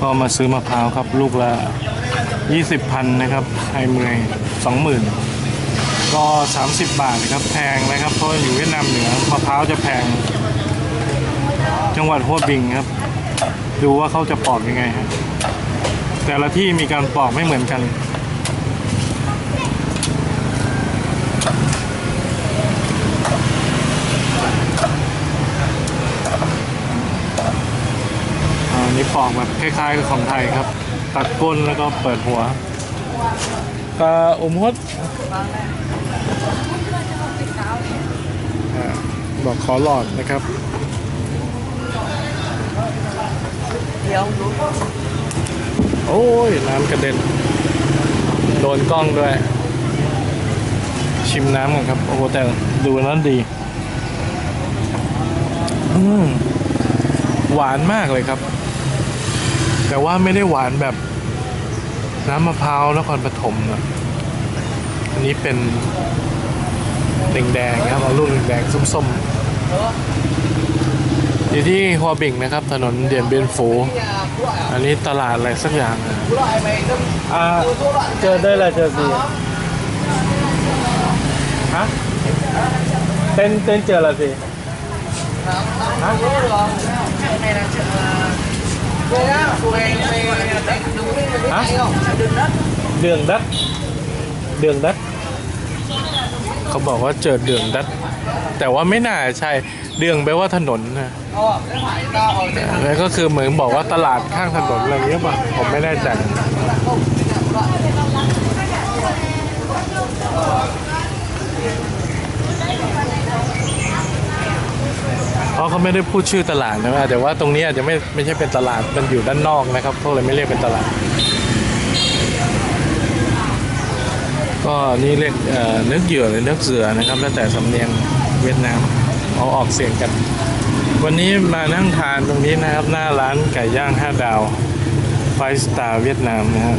ก็มาซื้อมะพร้าวครับ ลูกละ 20พันนะครับไทยเมย20,000 ก็ 30 บาทนะครับแพงนะครับ เพราะอยู่เวียดนามเหนือมะพร้าวจะแพง จังหวัดฮัวบิงครับ ดูว่าเขาจะปอกยังไงฮะแต่ละที่มีการปอกไม่เหมือนกัน อันนี้ปอกแบบคล้ายๆกับของไทยครับ ตัดก้นแล้วก็เปิดหัวปลาอมฮดอ่าบอกขอหลอดนะครับเดี๋ยวโอ้ย น้ำกระเด็น โดนกล้องด้วย ชิมน้ำก่อนครับ โอ้โหแต่ดูนั้นดี อืมหวานมากเลยครับ แต่ว่าไม่ได้หวานแบบน้ำมะพร้าวนครปฐมนะอันนี้เป็นแดงๆครับเอาลูกแดงๆส้มๆอยู่ที่ฮัวบิงนะครับ ถนนเดียนเบียนฟูอันนี้ตลาดอะไรสักอย่างอะอ่าเจอได้ละเจอสิฮะเต้นเต้นเจอละสิฮะ này là chợ quê á quê quê đất Đường đất เดืองดัดเดืองดัดเขาบอกว่าเจอเดืองดัด แต่ว่าไม่น่าใช่ เดืองแปลว่าถนนนะแล้วก็คือเหมือนบอกว่าตลาดข้างถนนอะไรเงี้ยป่ะผมไม่แน่ใจ เพราะเขาไม่ได้พูดชื่อตลาดนะครับแต่ว่าตรงนี้อาจจะไม่ไม่ใช่เป็นตลาดมันอยู่ด้านนอกนะครับพวกเลยไม่เรียกเป็นตลาด ก็นี่เรียกเอ่อเนื้อเหยื่อหรือเนื้อเสือนะครับแล้วแต่สำเนียงเวียดนามเอาออกเสียงกัน วันนี้มานั่งทานตรงนี้นะครับ หน้าร้านไก่ย่าง 5 ดาวไฟสตาร์เวียดนามนะฮะ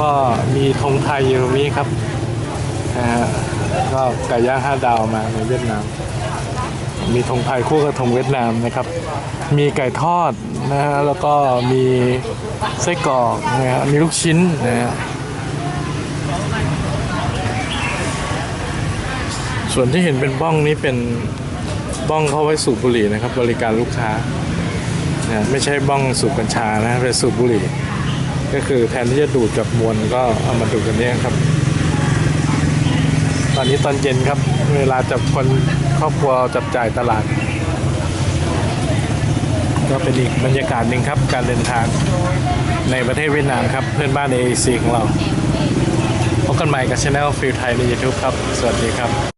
ก็มีธงไทยอยู่ตรงนี้ครับนะฮะก็ไก่ย่าง 5 ดาวมาในเวียดนาม มีธงไทยคู่กับธงเวียดนามนะครับ มีไก่ทอดนะฮะแล้วก็มีไส้กรอกนะฮะมีลูกชิ้นนะฮะส่วนที่เห็นเป็นบ้องนี้เป็นบ้องเข้าไว้สูบบุหรี่นะครับ บริการลูกค้านะไม่ใช่บ้องสูบกัญชานะเป็นสูบบุหรี่ ก็คือแทนที่จะดูดกับมวลก็เอามาดูดกันเนี้ครับ ตอนนี้ตอนเย็นครับ เวลาจับคน ครอบครัวจับจ่ายตลาด ก็เป็นอีกบรรยากาศหนึ่งครับการเดินทางในประเทศเวียดนามครับ เพื่อนบ้านในเอเชียของเราพบกันใหม่กับช anel ฟิลไทยใน YouTube ครับ สวัสดีครับ